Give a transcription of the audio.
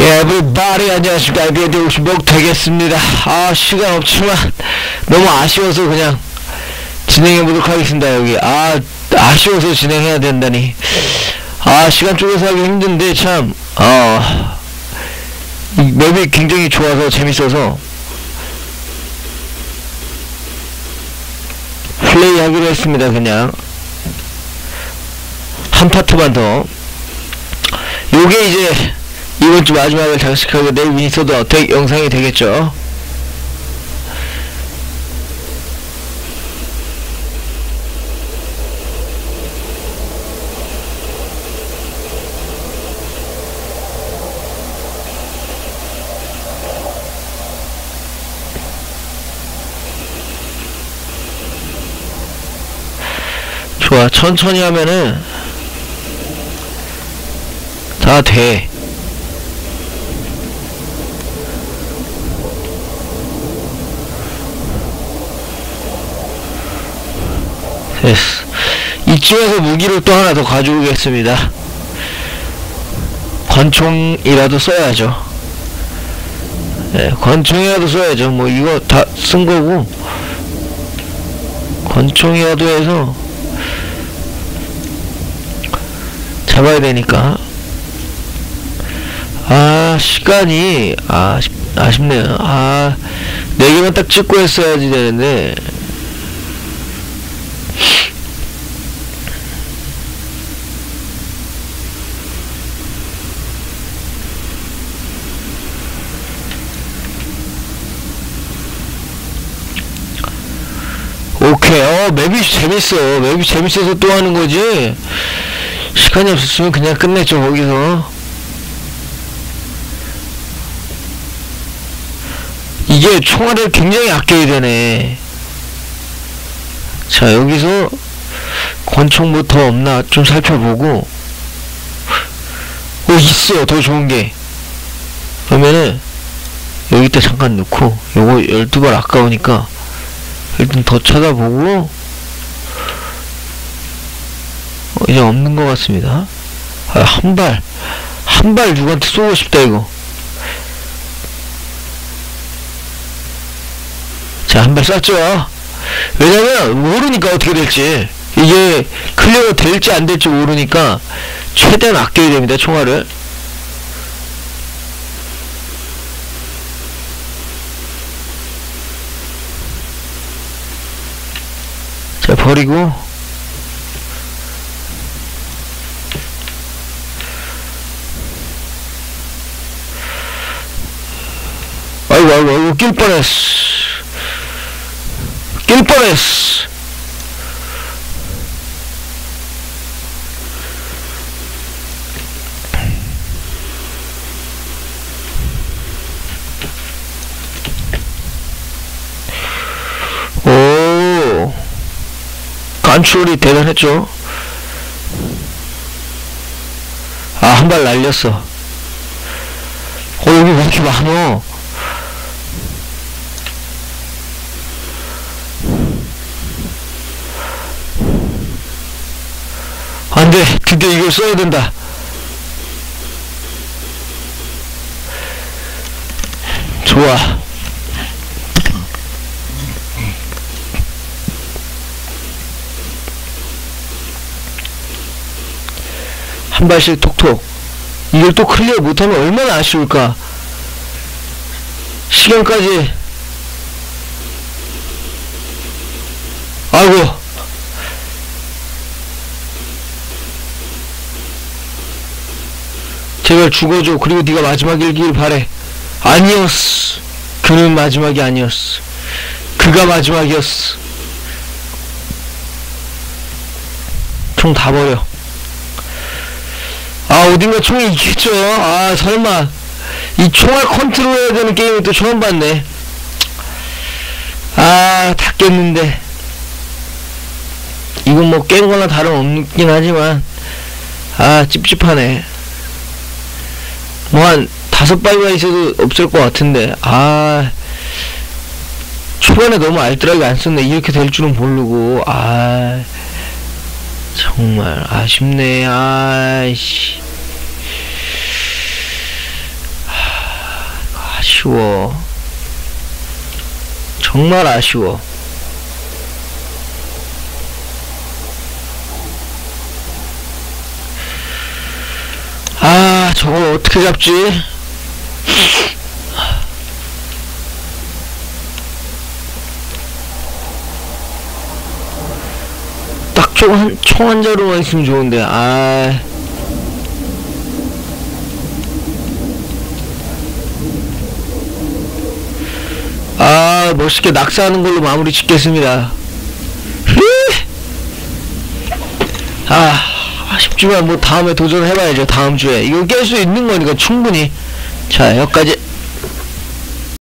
예, everybody 안녕하십니까. IBA 대옥신복 되겠습니다. 아, 시간 없지만 너무 아쉬워서 그냥 진행해 보도록 하겠습니다. 여기. 아, 아쉬워서 진행해야 된다니. 아, 시간 쪼개서 하기 힘든데 참, 어, 이 맵이 굉장히 좋아서 재밌어서 플레이 하기로 했습니다. 그냥. 한 파트만 더. 요게 이제 이번 주 마지막을 장식하게 될 위니서드 어택 영상이 되겠죠. 좋아 천천히 하면은 다 돼. 됐어. 이쯤에서 무기를 또 하나 더 가져오겠습니다. 권총이라도 써야죠. 네, 권총이라도 써야죠. 뭐 이거 다 쓴 거고 권총이라도 해서 잡아야 되니까 아 시간이 아쉽, 아쉽네요 아 4개만 딱 찍고 했어야지 되는데 오케이 어 맵이 재밌어. 맵이 재밌어서 또 하는 거지. 시간이 없었으면 그냥 끝냈죠 거기서. 이게 총알을 굉장히 아껴야 되네. 자 여기서 권총부터 없나 좀 살펴보고. 오 있어. 더 좋은게. 그러면은 여기다 잠깐 넣고 요거 12발 아까우니까 일단 더 찾아보고 어, 이제 없는 것 같습니다. 아, 한 발, 한 발 누구한테 쏘고 싶다, 이거. 자, 한 발 쐈죠. 왜냐면, 모르니까 어떻게 될지. 이게 클리어가 될지 안 될지 모르니까, 최대한 아껴야 됩니다, 총알을. 자, 버리고, 아이고 아이고 아이고 낄 뻔했어. 낄 뻔했어 간출이 대단했죠. 아 한 발 날렸어. 어 여기 왜 이렇게 많어 안 돼. 드디어 이걸 써야 된다. 좋아 한 발씩 톡톡 이걸 또 클리어 못하면 얼마나 아쉬울까 시간까지 아이고 제발 죽어줘. 그리고 네가 마지막이길 바래. 아니었어. 그는 마지막이 아니었어. 그가 마지막이었어. 총 다 버려. 아 어딘가 총이 있겠죠. 아 설마. 이 총알 컨트롤 해야 되는 게임을 또 처음 봤네. 아다 깼는데. 이건 뭐 깬 거나 다름없긴 하지만. 아 찝찝하네. 뭐 한 다섯 발만 있어도 없을 것 같은데. 아 초반에 너무 알뜰하게 안 썼네. 이렇게 될 줄은 모르고. 아 정말 아쉽네 아이씨 아쉬워. 정말 아쉬워. 아, 저걸 어떻게 잡지? 총 한, 총한 자루만 있으면 좋은데, 아. 아, 멋있게 낙사하는 걸로 마무리 짓겠습니다. 흐! 아, 아쉽지만 뭐 다음에 도전해봐야죠. 다음 주에. 이거 깰 수 있는 거니까 충분히. 자, 여기까지.